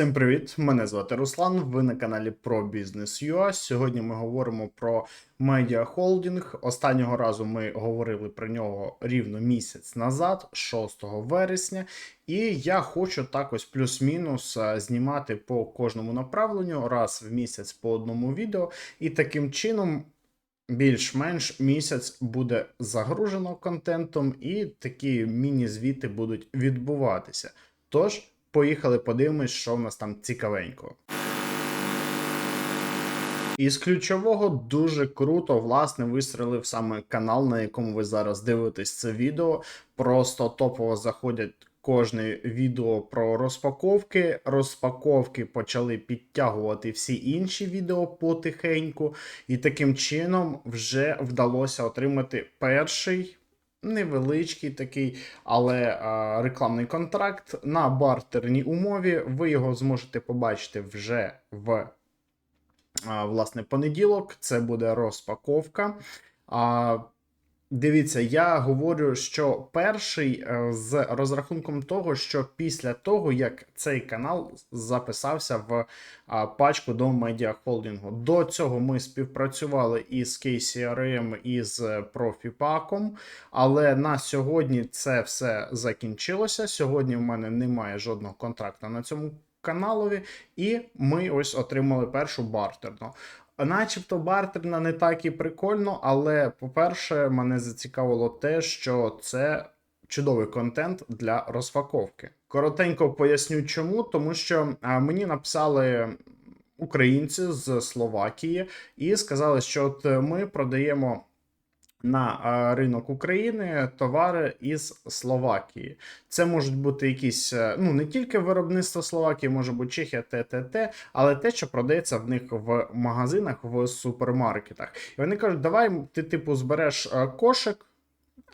Всім привіт! Мене звати Руслан. Ви на каналі про бізнес. Сьогодні ми говоримо про медіа холдинг. Останнього разу ми говорили про нього рівно місяць назад, 6 вересня. І я хочу так ось плюс-мінус знімати по кожному направленню раз в місяць по одному відео. І таким чином. Більш-менш місяць буде загружено контентом, і такі міні-звіти будуть відбуватися. Тож, поїхали подивимось, що в нас там цікавенького. Із ключового дуже круто, власне, вистрелив саме канал, на якому ви зараз дивитесь це відео. Просто топово заходять кожне відео про розпаковки. Розпаковки почали підтягувати всі інші відео потихеньку, і таким чином вже вдалося отримати перший. Невеличкий такий, але а, рекламний контракт на бартерній умові. Ви його зможете побачити вже в а, власне понеділок. Це буде розпаковка. А, Дивіться, я говорю, що перший е, з розрахунком того, що після того, як цей канал записався в пачку до медіа холдингу. До цього ми співпрацювали із KCRM і з Профіпаком, але на сьогодні це все закінчилося. Сьогодні в мене немає жодного контракту на цьому каналові, і ми ось отримали першу бартерну. Начебто бартерна не так і прикольно, але, по-перше, мене зацікавило те, що це чудовий контент для розпаковки. Коротенько поясню, чому, тому що мені написали. Українці з Словакії і сказали, що от ми продаємо на ринок України товари із Словакії. Це можуть бути якісь, е, ну не тільки виробництво Словакії, може бути Чехія, ТТТ, але те, що продається в них в магазинах, в супермаркетах. І вони кажуть, давай ти, типу, збереш е, кошик,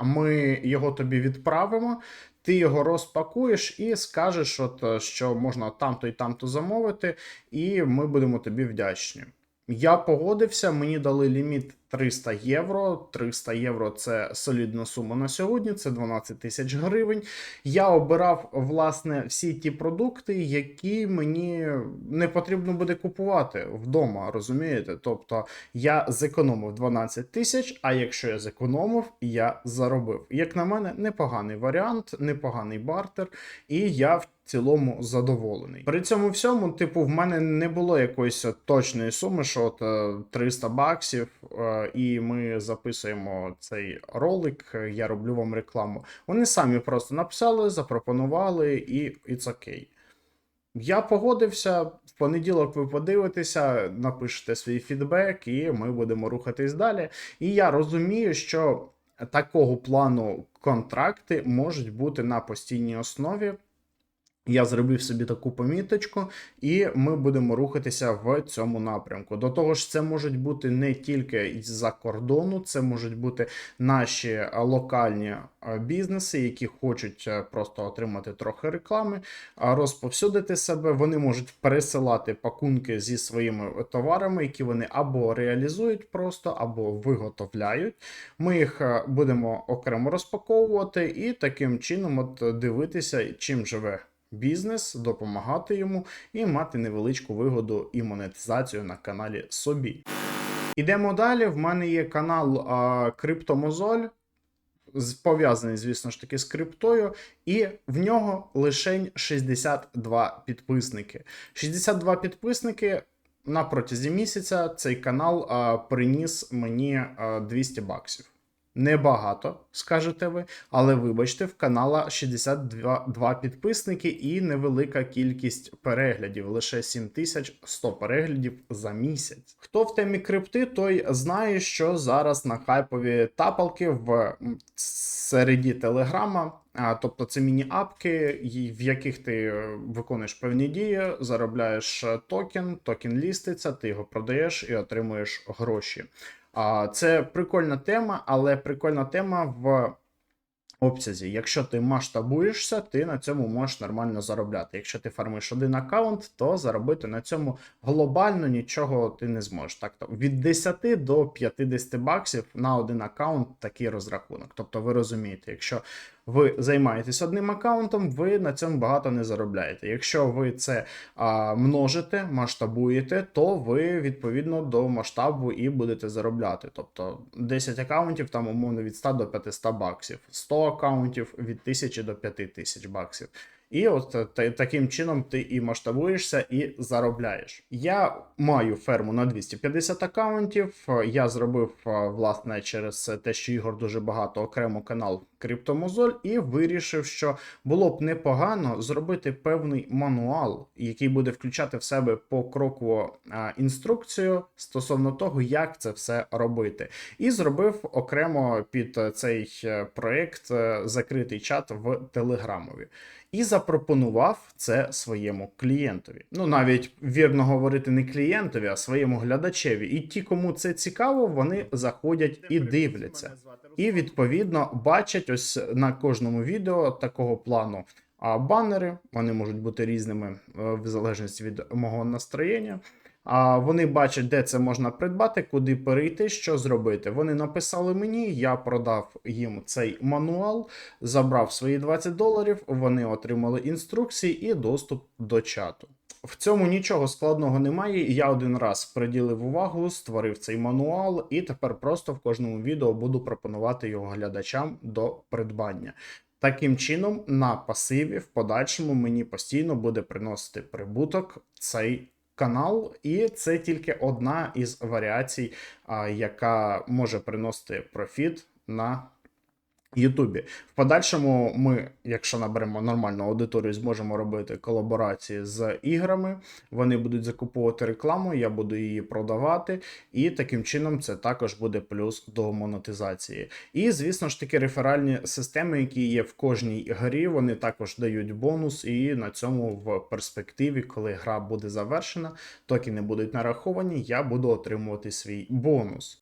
ми його тобі відправимо. Ти його розпакуєш і скажеш, от, е, що можна там-то і там-то замовити, і ми будемо тобі вдячні. Я погодився, мені дали ліміт 300 євро. 300 євро це солідна сума на сьогодні, це 12 тисяч гривень. Я обирав власне всі ті продукти, які мені не потрібно буде купувати вдома, розумієте? Тобто я зекономив 12 тисяч, а якщо я зекономив, я заробив. Як на мене, непоганий варіант, непоганий бартер, і я в цілому задоволений. При цьому всьому, типу, в мене не було якоїсь точної суми, що от е, 300 баксів, е, і ми записуємо цей ролик. е, Я роблю вам рекламу. Вони самі просто написали, запропонували, і it's окей. Я погодився. В понеділок ви подивитеся, напишете свій фідбек, і ми будемо рухатись далі. І я розумію, що такого плану контракти можуть бути на постійній основі. Я зробив собі таку поміточку, і ми будемо рухатися в цьому напрямку. До того ж, це можуть бути не тільки з-за кордону, це можуть бути наші е, локальні е, бізнеси, які хочуть е, просто отримати трохи реклами, розповсюдити себе. Вони можуть пересилати пакунки зі своїми товарами, які вони або реалізують просто, або виготовляють. Ми їх будемо окремо розпаковувати і таким чином от дивитися, чим живе бізнес, допомагати йому і мати невеличку вигоду і монетизацію на каналі собі. Ідемо далі. В мене є канал а, Криптомозоль, пов'язаний, звісно ж таки, з криптою, і в нього лишень 62 підписники. 62 підписники. На протязі місяця цей канал а, приніс мені а, 200 баксів. Небагато, скажете ви, але вибачте, в канала 62 два підписники і невелика кількість переглядів, лише 7100 переглядів за місяць. Хто в темі крипти, той знає, що зараз на хайпові тапалки в середі Телеграма. А, тобто це міні-апки, в яких ти е, виконуєш певні дії, заробляєш е, токен, токен ліститься, ти його продаєш і отримуєш гроші. Це прикольна тема, але прикольна тема в обсязі. Якщо ти масштабуєшся, ти на цьому можеш нормально заробляти. Якщо ти фармиш один аккаунт, то заробити на цьому глобально нічого ти не зможеш. Так, від 10 до 50 баксів на один аккаунт такий розрахунок. Тобто, ви розумієте, якщо ви займаєтесь одним аккаунтом, ви на цьому багато не заробляєте. Якщо ви це а, множите, масштабуєте, то ви відповідно до масштабу і будете заробляти. Тобто 10 аккаунтів там умовно від 100 до 500 баксів, 100 аккаунтів від 1000 до 5000 баксів. І от е, таким чином ти і масштабуєшся, і заробляєш. Я маю ферму на 250 аккаунтів. Е, Я зробив е, власне через те, що ігор дуже багато окремо канал Криптомозоль, і вирішив, що було б непогано зробити певний мануал, який буде включати в себе покрокову інструкцію стосовно того, як це все робити. І зробив окремо під цей е, проект е, закритий чат в Телеграмові. І запропонував це своєму клієнтові. Ну, навіть вірно говорити не клієнтові, а своєму глядачеві. І ті, кому це цікаво, вони заходять і дивляться. І відповідно бачать ось на кожному відео такого плану. А банери вони можуть бути різними е, в залежності від мого настроєння. А вони бачать, де це можна придбати, куди перейти, що зробити. Вони написали мені, я продав їм цей мануал, забрав свої 20 доларів. Вони отримали інструкції і доступ до чату. В цьому нічого складного немає. Я один раз приділив увагу, створив цей мануал, і тепер просто в кожному відео буду пропонувати його глядачам до придбання. Таким чином, на пасиві в подальшому мені постійно буде приносити прибуток цей канал, і це тільки одна із варіацій, яка може приносити профіт на Ютубі. В подальшому ми, якщо наберемо нормальну аудиторію, зможемо робити колаборації з іграми. Вони будуть закуповувати рекламу, я буду її продавати, і таким чином це також буде плюс до монетизації. І, звісно ж таки, реферальні системи, які є в кожній грі, вони також дають бонус, і на цьому в перспективі, коли гра буде завершена, токени будуть нараховані, я буду отримувати свій бонус.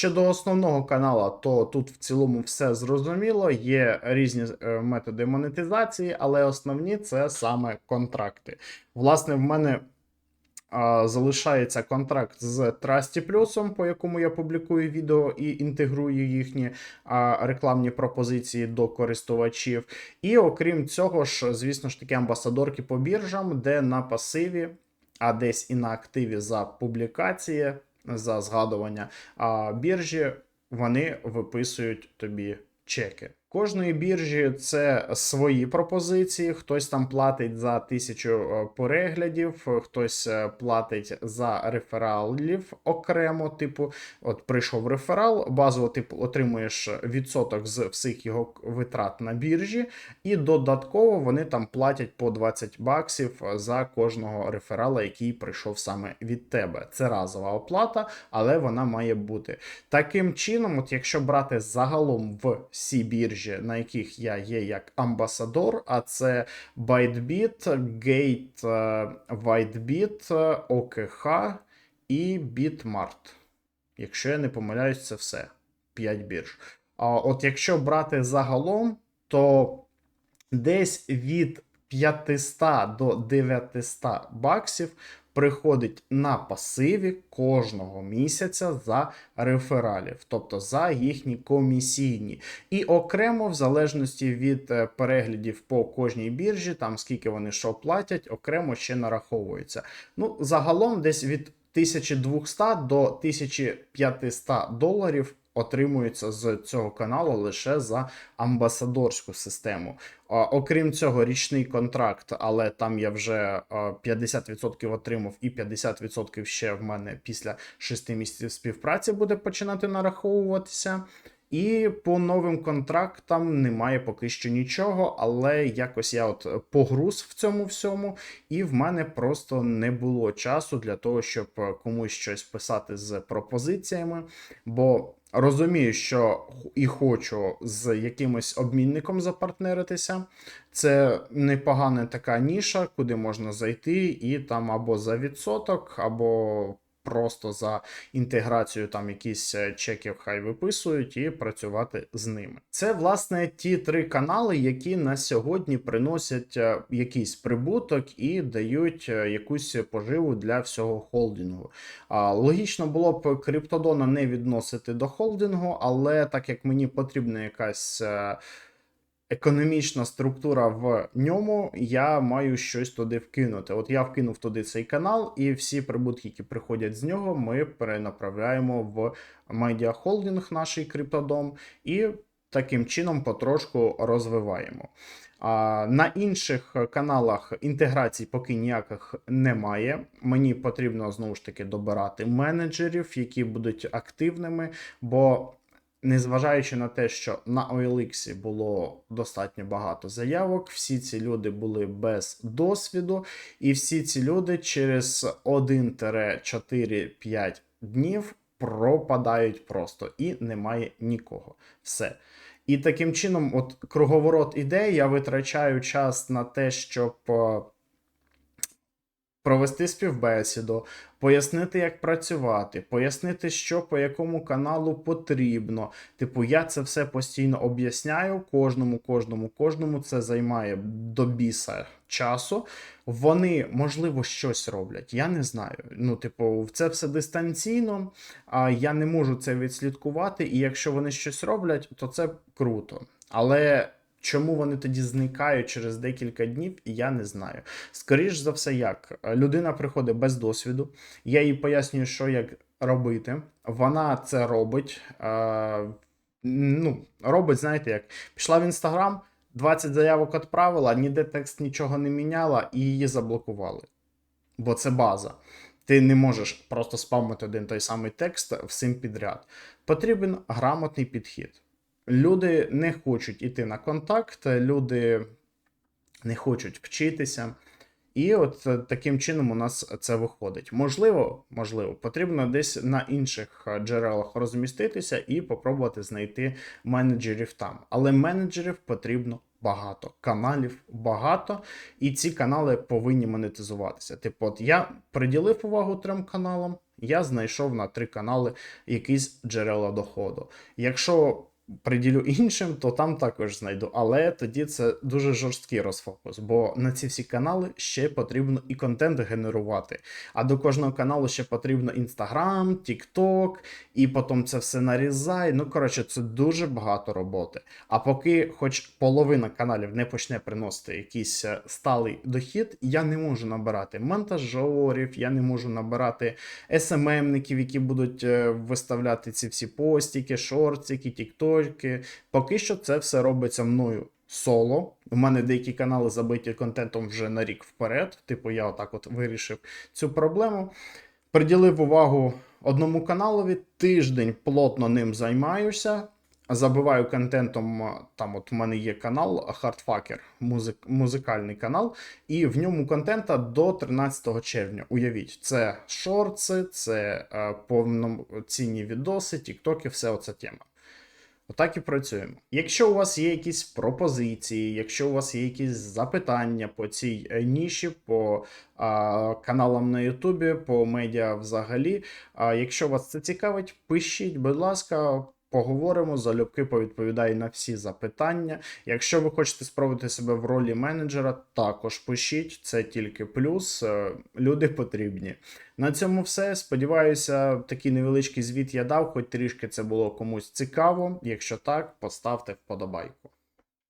Щодо основного канала, то тут в цілому все зрозуміло. Є різні е, методи монетизації, але основні це саме контракти. Власне, в мене залишається контракт з Trusty Plus, по якому я публікую відео і інтегрую їхні рекламні пропозиції до користувачів. І окрім цього ж, звісно ж таки, амбасадорки по біржам, де на пасиві, а десь і на активі за публікації, за згадування а біржі, вони виписують тобі чеки. Кожної біржі це свої пропозиції. Хтось там платить за тисячу е, переглядів, хтось е, платить за рефералів окремо. Типу, от прийшов реферал, базово ти отримуєш відсоток з всіх його витрат на біржі, і додатково вони там платять по 20 баксів за кожного реферала, який прийшов саме від тебе. Це разова оплата, але вона має бути. Таким чином, от якщо брати загалом в всі біржі, на яких я є як амбасадор, а це ByteBit, Gate, е, WhiteBit, е, OKH і Bitmart. Якщо я не помиляюсь, це все. 5 бірж. А от якщо брати загалом, то десь від 500 до 900 баксів приходить на пасиві кожного місяця за рефералів, тобто за їхні комісійні. І окремо, в залежності від е, переглядів по кожній біржі, там скільки вони що платять, окремо ще нараховується. Ну, загалом десь від 1200 до 1500 доларів. Отримується з цього каналу лише за амбасадорську систему. Окрім цього, річний контракт, але там я вже а, 50% отримав, і 50% ще в мене після 6 місяців співпраці буде починати нараховуватися. І по новим контрактам немає поки що нічого, але якось я от погруз в цьому всьому, і в мене просто не було часу для того, щоб комусь щось писати з пропозиціями. Бо розумію, що і хочу з якимось обмінником запартнеритися. Це непогана така ніша, куди можна зайти, і там або за відсоток, або просто за інтеграцію там якісь е, чеків хай виписують і працювати з ними. Це власне ті три канали, які на сьогодні приносять е, якийсь прибуток і дають е, якусь поживу для всього холдингу. Логічно було б криптодона не відносити до холдингу, але так як мені потрібна якась. Економічна структура в ньому, я маю щось туди вкинути. От я вкинув туди цей канал, і всі прибутки, які приходять з нього, ми перенаправляємо в медіахолдинг, наш криптодом, і таким чином потрошку розвиваємо. А на інших каналах інтеграцій поки ніяких немає. Мені потрібно знову ж таки добирати менеджерів, які будуть активними, бо незважаючи на те, що на OLX було достатньо багато заявок, всі ці люди були без досвіду, і всі ці люди через 1-4-5 днів пропадають просто і немає нікого. Все. І таким чином, от круговорот іде, я витрачаю час на те, щоб е, провести співбесіду, пояснити, як працювати, пояснити, що по якому каналу потрібно. Типу, я це все постійно об'ясняю кожному, кожному, кожному. Це займає до біса часу. Вони, можливо, щось роблять. Я не знаю. Ну, типу, це все дистанційно, а я не можу це відслідкувати. І якщо вони щось роблять, то це круто. Але. Чому вони тоді зникають через декілька днів, я не знаю. Скоріш за все, як людина приходить без досвіду, я їй пояснюю, що як робити. Вона це робить. Е, ну, робить, знаєте, як пішла в інстаграм, 20 заявок відправила, ніде текст нічого не міняла, і її заблокували. Бо це база. Ти не можеш просто спамити один той самий текст всім підряд. Потрібен грамотний підхід. Люди не хочуть іти на контакт, люди не хочуть вчитися. І от е, таким чином у нас це виходить. Можливо, можливо, потрібно десь на інших е, джерелах розміститися і попробувати знайти менеджерів там. Але менеджерів потрібно багато, каналів багато, і ці канали повинні монетизуватися. Типу, от я приділив увагу трьом каналам, я знайшов на три канали якісь джерела доходу. Якщо приділю іншим, то там також знайду. Але тоді це дуже жорсткий розфокус, бо на ці всі канали ще потрібно і контент генерувати. А до кожного каналу ще потрібно Інстаграм, Тікток, і потім це все нарізай. Ну, коротше, це дуже багато роботи. А поки, хоч половина каналів не почне приносити якийсь е, сталий дохід, я не можу набирати монтажерів, я не можу набирати СММників, які будуть е, виставляти ці всі постіки, шортики, тікток ролики. Поки що це все робиться мною соло. У мене деякі канали забиті контентом вже на рік вперед. Типу, я отак от вирішив цю проблему. Приділив увагу одному каналові, тиждень плотно ним займаюся. Забиваю контентом. Там, от у мене є канал Hardfucker, музик, музикальний канал, і в ньому контента до 13 червня. Уявіть, це шорти, це е, повноцінні відоси, тіктоки, все оця тема. Отак і працюємо. Якщо у вас є якісь пропозиції, якщо у вас є якісь запитання по цій е, ніші, по а, каналам на Ютубі, по медіа взагалі, а, якщо вас це цікавить, пишіть, будь ласка. Поговоримо, залюбки повідповідаю на всі запитання. Якщо ви хочете спробувати себе в ролі менеджера, також пишіть, це тільки плюс. Е, люди потрібні. На цьому все. Сподіваюся, такий невеличкий звіт я дав, хоч трішки це було комусь цікаво. Якщо так, поставте вподобайку.